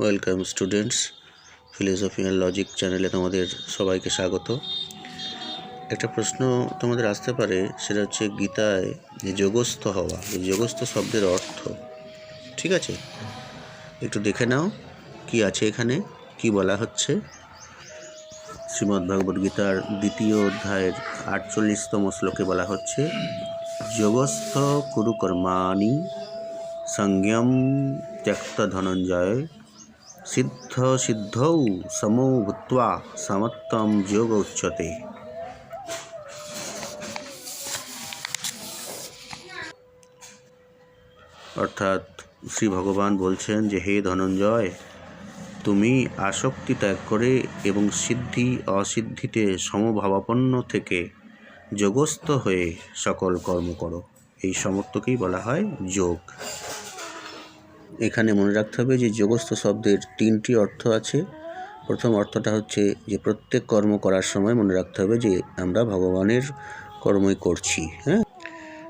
Welcome students philosophy and logic চ্যানেলে তোমাদের সবাইকে স্বাগত। একটা প্রশ্ন তোমাদের আসতে পারে, সেটা হচ্ছে গীতায় যে যোগস্থ হওয়া, এই যোগস্থ শব্দের অর্থ, ঠিক আছে? একটু দেখে নাও, কি আছে এখানে, কি বলা হচ্ছে? শ্রীমদ্ ভগবদ গীতার দ্বিতীয় অধ্যায়ের আটচল্লিশতম শ্লোকে বলা হচ্ছে, যোগস্থ কুরু কর্মাণি সংযম ত্যক্ত ধনঞ্জয় সিদ্ধ সিদ্ধৌ সমো ভূত্বা সমত্তম যোগ উচ্যতে অর্থাৎ শ্রী ভগবান বলছেন যে, হে ধনঞ্জয়, তুমি আসক্তি ত্যাগ করে এবং সিদ্ধি অসিদ্ধিতে সমভাবাপন্ন থেকে যোগস্থ হয়ে সকল কর্ম করো। এই সমর্থকেই বলা হয় যোগ। এখানে মনে রাখতে হবে যে যোগস্থ শব্দের তিনটি অর্থ আছে। প্রথম অর্থটা হচ্ছে যে প্রত্যেক কর্ম করার সময় মনে রাখতে হবে যে আমরা ভগবানের কর্মই করছি হ্যাঁ?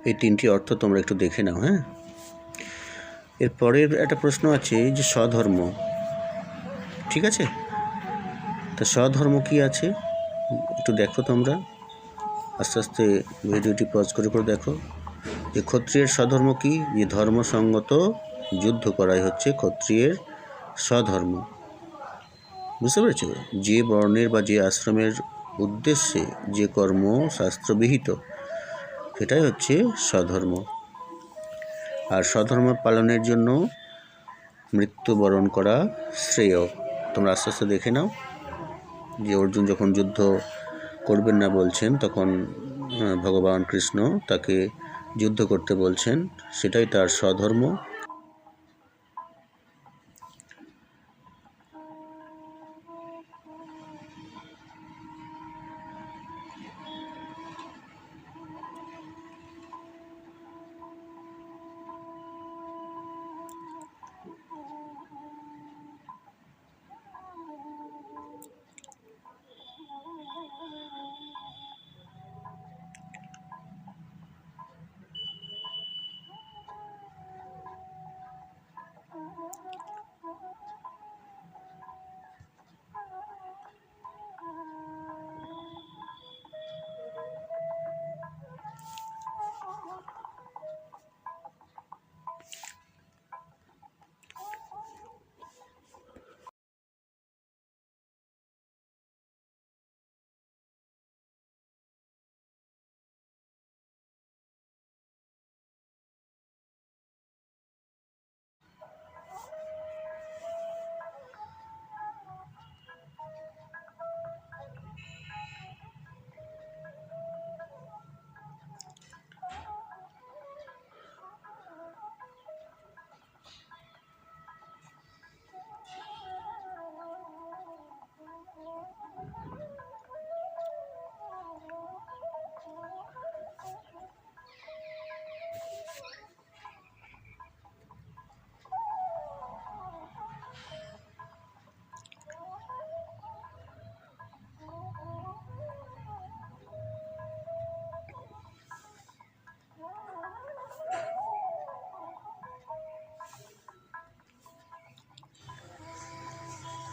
এই তিনটি অর্থ তোমরা একটু দেখে নাও হ্যাঁ? এরপরের একটা প্রশ্ন আছে যে স্বধর্ম, ঠিক আছে? তা স্বধর্ম কি আছে? একটু দেখো তোমরা। আস্তে আস্তে ভিডিওটি পজ করে করে দেখো। যে ক্ষত্রিয়ের স্বধর্ম কি? যে ধর্মসঙ্গত যুদ্ধ করাই হচ্ছে ক্ষত্রিয়ের স্বধর্ম। বুঝতে পেরেছ? যে বর্ণের বা যে আশ্রমের উদ্দেশ্যে যে কর্ম শাস্ত্রবিহিত, সেটাই হচ্ছে স্বধর্ম। আর স্বধর্ম পালনের জন্য মৃত্যুবরণ করা শ্রেয়। তোমরা আস্তে আস্তে দেখে নাও যে অর্জুন যখন যুদ্ধ করবেন না বলছেন, তখন ভগবান কৃষ্ণ তাকে যুদ্ধ করতে বলছেন, সেটাই তার স্বধর্ম।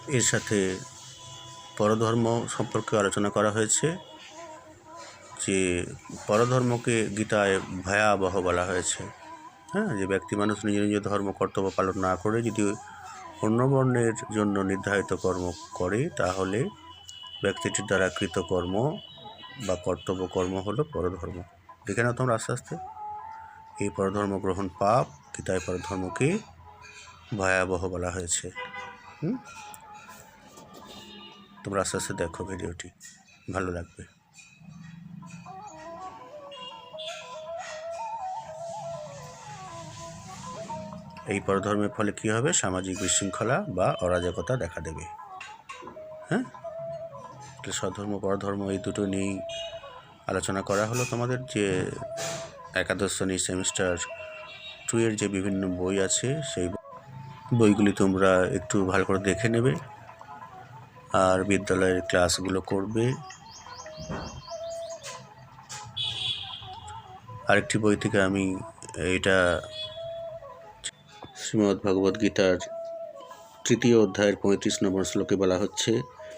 এর সাথে পরধর্ম সম্পর্কে আলোচনা করা হয়েছে, যে পরধর্মকে গীতায় ভয়াবহ বলা হয়েছে। হ্যাঁ যে ব্যক্তি মানুষ নিজ নিজ ধর্ম, কর্তব্য পালন না করে যদি অন্য বর্ণের জন্য নির্ধারিত কর্ম করে, তাহলে ব্যক্তিটির দ্বারা কৃত কর্ম বা কর্তব্য কর্ম হলো পরধর্ম। দেখে নাও তোমরা আস্তে আস্তে। এই পরধর্ম গ্রহণ পাপ, গীতায় পরধর্মকে ভয়াবহ বলা হয়েছে। হুম? তোমরা আস্তে আস্তে দেখো ভিডিওটি। ভালো লাগবে। এই পরধর্মের ফলে কী হবে? সামাজিক বিশৃঙ্খলা বা অরাজকতা দেখা দেবে। হ্যাঁ? স্বধর্ম, পরধর্ম এই দুটো নিয়েই আলোচনা করা হলো তোমাদের যে একাদশ শ্রেণি সেমিস্টার টু এর যে বিভিন্ন বই আছে, সেই বইগুলি তোমরা একটু ভালো করে দেখে নেবে। আর বিদ্যালয়ের ক্লাসগুলো করবে। আরেকটি বই থেকে আমি এটা শ্রীমদ্ ভগবদ্ গীতার তৃতীয় অধ্যায়ের পঁয়ত্রিশ নম্বর শ্লোকে বলা হচ্ছে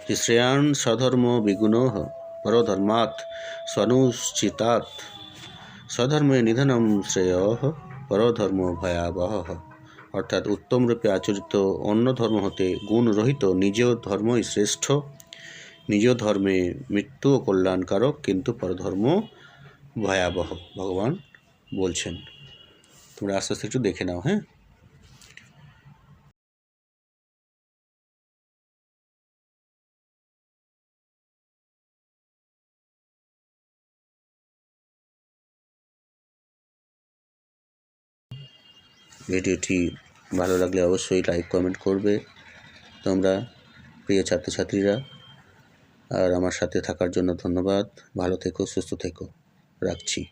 যে শ্রেয়ান স্বধর্ম বিগুণ পরধর্মাৎ স্বনুশ্চিতাৎ। স্বধর্মে নিধনম শ্রেয় পরধর্ম ভয়াবহ। অর্থাৎ উত্তমরূপে আচরিত অন্য ধর্ম হতে গুণ রহিত নিজেও ধর্মই শ্রেষ্ঠ। নিজ ধর্মে মৃত্যু ও কল্যাণকারক, কিন্তু পরধর্ম ভয়াবহ, ভগবান বলছেন। তোমরা আস্তে আস্তে একটু দেখে নাও হ্যাঁ? ভিডিওটি ভালো লাগলে অবশ্যই লাইক কমেন্ট করবে তোমরা প্রিয় ছাত্রছাত্রীরা। আর আমার সাথে থাকার জন্য ধন্যবাদ। ভালো থেকো, সুস্থ থেকো। রাখছি।